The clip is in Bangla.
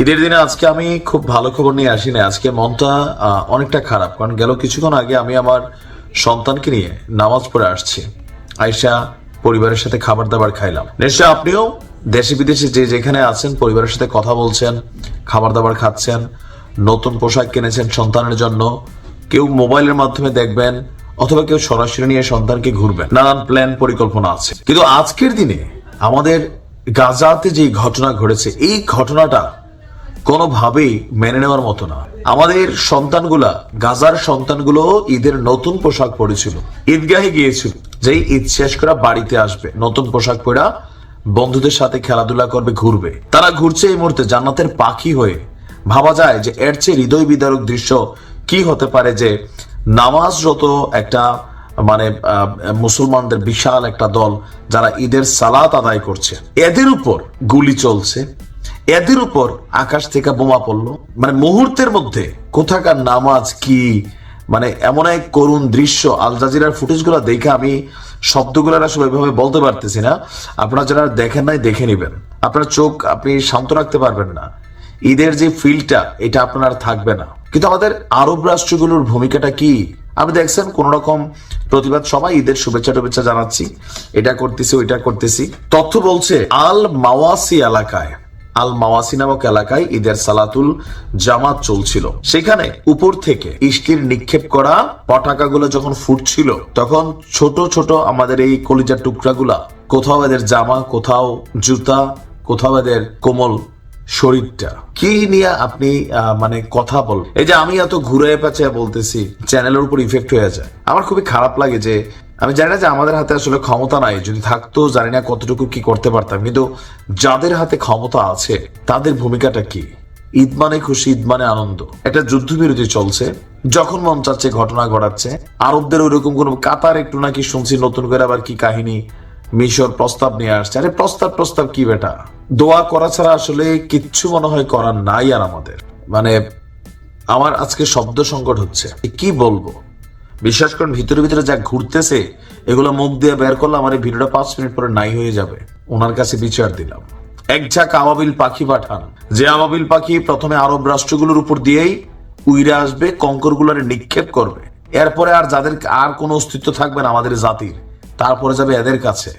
ঈদের দিনে আজকে আমি খুব ভালো খবর নিয়ে আসি না আজকে মনটা অনেকটা খারাপ। কারণ গেল কিছুক্ষণ আগে আমি আমার সন্তানকে নিয়ে নামাজ পড়ে আসছি। আয়সা পরিবারের সাথে খাবার দাবার খাইলাম। নিশ্চয় আপনিও দেশে বিদেশে যে যেখানে আছেন, পরিবারের সাথে কথা বলছেন, খাবার দাবার খাচ্ছেন, নতুন পোশাক কিনেছেন সন্তানের জন্য, কেউ মোবাইলের মাধ্যমে দেখবেন অথবা কেউ সরাসরি নিয়ে সন্তানকে ঘুরবেন। নানান প্ল্যান পরিকল্পনা আছে। কিন্তু আজকের দিনে আমাদের গাজাতে যে ঘটনা ঘটেছে, এই ঘটনাটা কোনোভাবেই মেনে নেওয়ার মতো না। আমাদের সন্তানগুলা, গাজার সন্তানগুলো ঈদের নতুন পোশাক পরেছিল। ঈদগাহে গিয়েছিল, যেই ঈদ শেষ করা বাড়িতে আসবে। নতুন পোশাক পরা বন্ধুদের সাথে খেলাধুলা করবে, ঘুরবে। তারা ঘুরছে এই মুহূর্তে জান্নাতের পাখি হয়ে। ভাবা যায় যে এর চেয়ে হৃদয় বিদারক দৃশ্য কি হতে পারে যে নামাজরত একটা মানে মুসলমানদের বিশাল একটা দল যারা ঈদের সালাত আদায় করছে। এদের উপর গুলি চলছে। এদের উপর আকাশ থেকে বোমা পড়ল। মানে মুহূর্তের মধ্যে কোথাকার নামাজ কি মানে এমন এক করুণ দৃশ্য আল জাজিরার ফুটেজগুলো দেখে আমি শব্দগুলো আসলে ওইভাবে বলতে পারতেছি না। আপনারা যারা দেখেন নাই, দেখে নেবেন। আপনার চোখ আপনি শান্ত রাখতে পারবেন না। ঈদের যে ফিলটা, এটা আপনার থাকবে না। কিন্তু আমাদের আরব রাষ্ট্রগুলোর ভূমিকাটা কি? আপনি দেখছেন, কোন রকম প্রতিবাদ সবাই ঈদের শুভেচ্ছা টুভেচ্ছা জানাচ্ছি। এটা করতেছি, ওইটা করতেছি। তথ্য বলছে, আল মাওয়াসি এলাকায় আল মাওয়াসি নামক এলাকায় ঈদের সালাতুল জামাত চলছিল। সেখানে উপর থেকে ইস্তির নিক্ষেপ করা পটাকাগুলো যখন ফুটছিল, তখন ছোট ছোট আমাদের এই কলিজার টুকরাগুলা, কোথাও এদের জামা, কোথাও জুতা, কোথাও এদের কোমল শরীরটা। কি নিয়ে আপনি মানে কথা বল এই যে আমি এত ঘুরে পাচ্ছে বলতেছি, চ্যানেলের উপর ইফেক্ট হয়ে যায়। আমার খুবই খারাপ লাগে যে, আমি জানি না যে আমাদের হাতে আসলে ক্ষমতা নাই। যদি থাকতো, জানি না কতটুকু কি করতে পারতাম। কিন্তু যাদের হাতে ক্ষমতা আছে, তাদের ভূমিকাটা কি? ঈদ মানে খুশি ঈদ মানে আনন্দ। একটা যুদ্ধবিরতি চলছে। যখন মন চাচ্ছে, ঘটনা ঘটাচ্ছে। আরবদের ওইরকম কোন কাতার একটু নাকি শুনছি, নতুন করে আবার কি কাহিনী? মিশর প্রস্তাব নিয়ে আসছে। আরে প্রস্তাব প্রস্তাব কি বেটা? দোয়া করা ছাড়া আসলে কিচ্ছু মনে হয় করার নাই আর আমাদের। মানে আমার আজকে শব্দ সংকট হচ্ছে। কি বলব? বিশ্বাস করেন, ভিতরে ভিতরে যা ঘুরতেছে, এগুলো মুখ দিয়ে বের করলে আমার এই ভিডিওটা পাঁচ মিনিট পরে নাই হয়ে যাবে। ওনার কাছে বিচার দিলাম। এক ঝাঁক আবাবিল পাখি পাঠান। যে আবাবিল পাখি প্রথমে আরব রাষ্ট্রগুলোর উপর দিয়েই উইরে আসবে, কঙ্করগুলোর নিক্ষেপ করবে। এরপরে আর যাদের, আর কোনো অস্তিত্ব থাকবে না আমাদের জাতির। তারপরে যাবে এদের কাছে।